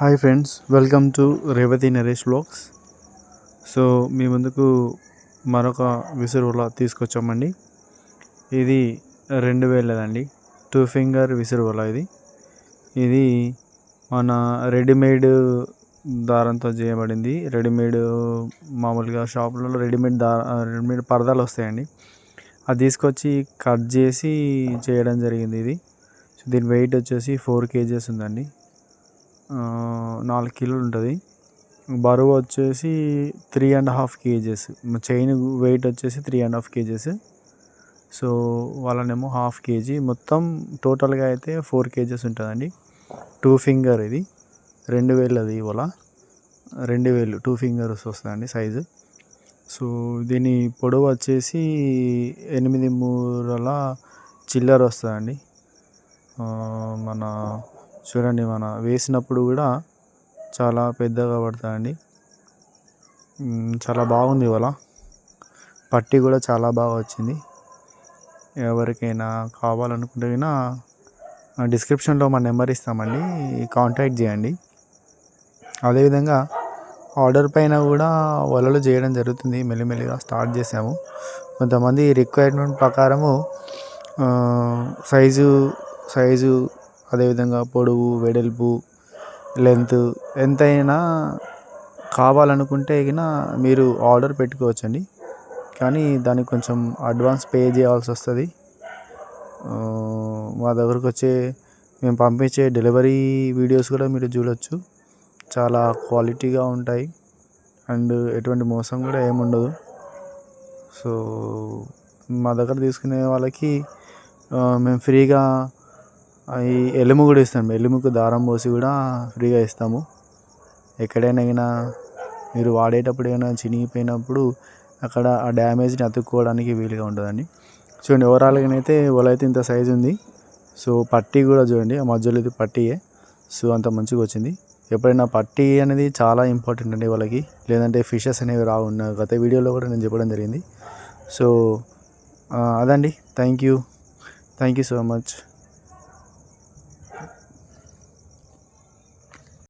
Hi friends welcome to Revathi Naresh blogs. So మీ ముందుకు మరొక విసురువల తీసుకొచ్చామండి. ఇది రెండు వేలదండి. టూ ఫింగర్ విసురువల ఇది. ఇది మన రెడీమేడ్ దారంతో చేయబడింది. రెడీమేడ్ మామూలుగా షాపులలో రెడీమేడ్ దా రెడీమేడ్ పరదాలు వస్తాయండి. అది తీసుకొచ్చి కట్ చేసి చేయడం జరిగింది ఇది. సో దీని వెయిట్ వచ్చేసి ఫోర్ కేజెస్ ఉందండి. నాలుగు కిలోలు ఉంటుంది. బరువు వచ్చేసి three and half kgs. Chain weight వచ్చేసి three and half kgs. So వాళ్ళనేమో half kg. మొత్తం టోటల్గా అయితే ఫోర్ కేజెస్ ఉంటుందండి. టూ ఫింగర్ ఇది. రెండు వేలు అది ఇవాళ రెండు వేలు. టూ ఫింగర్స్ వస్తుందండి సైజు సో దీని పొడవు వచ్చేసి ఎనిమిది మూరల చిల్లర వస్తుందండి. మన చూడండి మన వేసినప్పుడు కూడా చాలా పెద్దగా పడతాయండి. చాలా బాగుంది ఇవాళ. పట్టి కూడా చాలా బాగా వచ్చింది. ఎవరికైనా కావాలనుకుంటే అయినా డిస్క్రిప్షన్లో మా నెంబర్ ఇస్తామండి. కాంటాక్ట్ చేయండి. అదేవిధంగా ఆర్డర్ పైన కూడా వలలు చేయడం జరుగుతుంది. మెల్లిమెల్లిగా స్టార్ట్ చేసాము కొంతమంది రిక్వైర్మెంట్ ప్రకారము సైజు సైజు అదేవిధంగా పొడవు వెడల్పు లెంత్ ఎంతైనా కావాలనుకుంటే గిన మీరు ఆర్డర్ పెట్టుకోవచ్చండి. కానీ దానికి కొంచెం అడ్వాన్స్ పే చేయాల్సి వస్తుంది. మా దగ్గరకు వచ్చే మేము పంపించే డెలివరీ వీడియోస్ కూడా మీరు చూడొచ్చు. చాలా క్వాలిటీగా ఉంటాయి. అండ్ ఎటువంటి మోసం కూడా ఏముండదు సో మా దగ్గర తీసుకునే వాళ్ళకి మేము ఫ్రీగా ఈ ఎలుము కూడా ఇస్తాం. ఎలుముకు దారం పోసి కూడా ఫ్రీగా ఇస్తాము. ఎక్కడైనా అయినా మీరు వాడేటప్పుడు ఏమైనా చినిగిపోయినప్పుడు అక్కడ ఆ డ్యామేజ్ని అతుక్కోవడానికి వీలుగా ఉంటుందండి. చూడండి ఓవరాల్గా అయితే వల అయితే ఇంత సైజు ఉంది. సో పట్టీ కూడా చూడండి ఆ మధ్యలో ఇది పట్టీయే. సో అంత మంచిగా వచ్చింది. ఎప్పుడైనా పట్టీ అనేది చాలా ఇంపార్టెంట్ అండి వాళ్ళకి. లేదంటే ఫిషెస్ అనేవి రావు. గత వీడియోలో కూడా నేను చెప్పడం జరిగింది. సో అదండి. Thank you. Thank you so much.